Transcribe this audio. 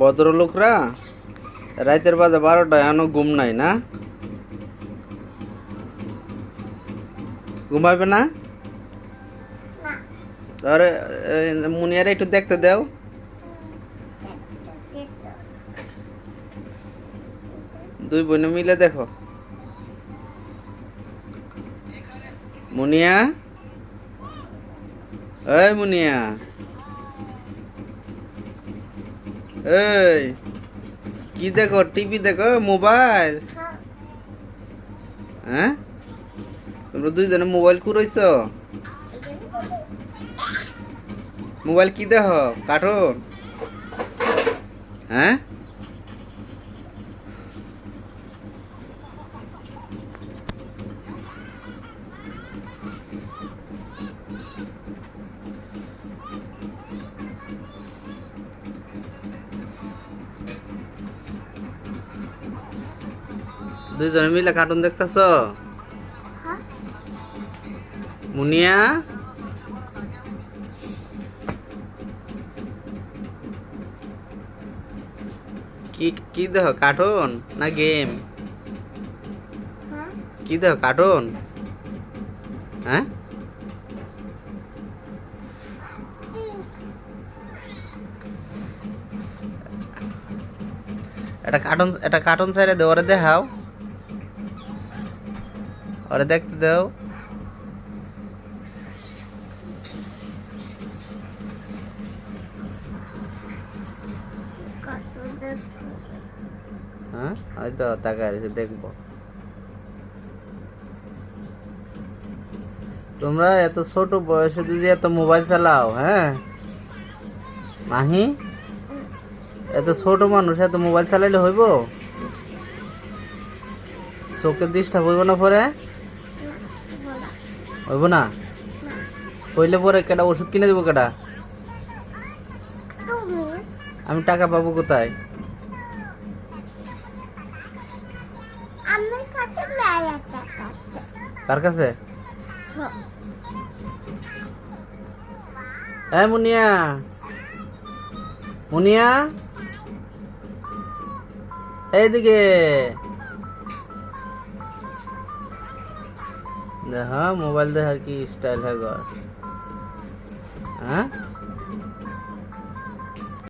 ভদ্রলোকরা রাতের বাজে বারোটায় এখনও ঘুম নাই না? ঘুমাবে না? আরে মুনিয়ারে একটু দেখতে দাও। দুই বোনে মিলে দেখো। মুনিয়া? এই মুনিয়া। এই, কি দেখো টিভি দেখো, মোবাইল? হ্যাঁ? তোমরা দুইজনে মোবাইল কুড়াইছ মোবাইল কি দেখ, কার্টুন? হ্যাঁ? দুইজনে মিলে কার্টুন দেখতেছ? মুনিয়া? কি কি দেখ কার্টুন না গেম কি দেখ কার্টুন হ্যাঁ? এটা কার্টুন এটা কার্টুন সাইডে দে ওরে দেখাও। ওরে দেখতে দাও। হ্যাঁ? হয়তো তাকায় রয়েছে, দেখব। তোমরা এত ছোট বয়সে যদি এত মোবাইল চালাও হ্যাঁ? এত ছোট মানুষ এত মোবাইল চালাইলে হইব? চোখের ডিস্টার্ব হইব না পরে? হইব না? হইলে পরে কেটা ওষুধ কিনে দেবো কেটা আমি টাকা পাবো কোথায়? কার কাছে? হ্যাঁ। মুনিয়া। মুনিয়া? এইদিকে। দেখ মোবাইল দেখ আর কি স্টাইল হ্যাঁ গো হ্যাঁ